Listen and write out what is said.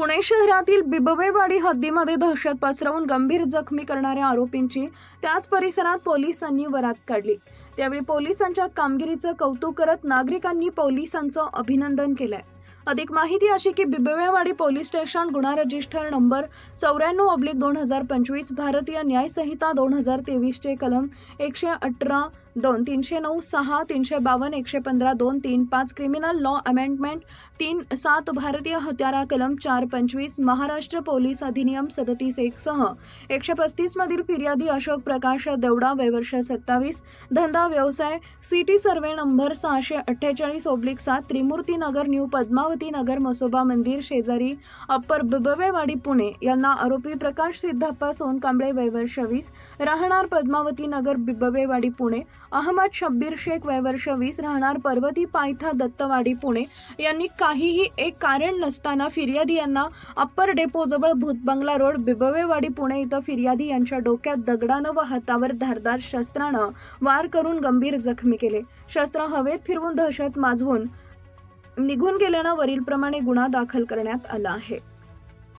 पुणे शहरातील बिबवेवाडी हद्दीमध्ये दहशत पसरवून गंभीर जखमी करणाऱ्या आरोपींची त्याच परिसरात पोलिसांनी वरात काढली. त्यावेळी पोलिसांच्या कामगिरीचं कौतुक करत नागरिकांनी पोलिसांचं अभिनंदन केलंय. अधिक माहिती अशी की बिबवेवाडी पोलीस स्टेशन गुन्हा रजिस्टर नंबर चौऱ्याण्णव ऑब्लिक दोन हजार पंचवीस भारतीय न्यायसंहिता दोन हजार तेवीसचे कलम एकशे अठरा दोन तीनशे नऊ सहा तीनशे बावन्न एकशे पंधरा दोन तीन पाच क्रिमिनल लॉ अमेंडमेंट तीन सात भारतीय हत्यारा कलम चार पंचवीस महाराष्ट्र पोलीस अधिनियम सदतीस एकसह एकशे पस्तीसमधील फिर्यादी अशोक प्रकाश देवडा वयवर्ष सत्तावीस धंदा व्यवसाय सिटी सर्वे नंबर सहाशे अठ्ठेचाळीस ओब्लिक सात त्रिमूर्तीनगर न्यू पद्मा अमरावती नगर मसोबा मंदिर शेजारी अप्पर बिबवेवाडी पुणे यांना आरोपी प्रकाश सिद्धप्पा सोनकांबळे वयवर्ष वीस राहणार पद्मावती नगर बिबवेवाडी पुणे अहमद शब्बीर शेख वयवर्ष वीस राहणार पर्वती पायथा दत्तवाडी पुणे यांनी काहीही एक कारण नसताना फिर्यादी यांना अप्पर डेपोजवळ भूतबंगला रोड बिबवेवाडी पुणे इथं फिर्यादी यांच्या डोक्यात दगडानं व हातावर धारदार शस्त्रानं वार करून गंभीर जखमी केले. शस्त्र हवेत फिरवून दहशत माजवून निघून गेल्यानं वरीलप्रमाणे गुन्हा दाखल करण्यात आला आहे.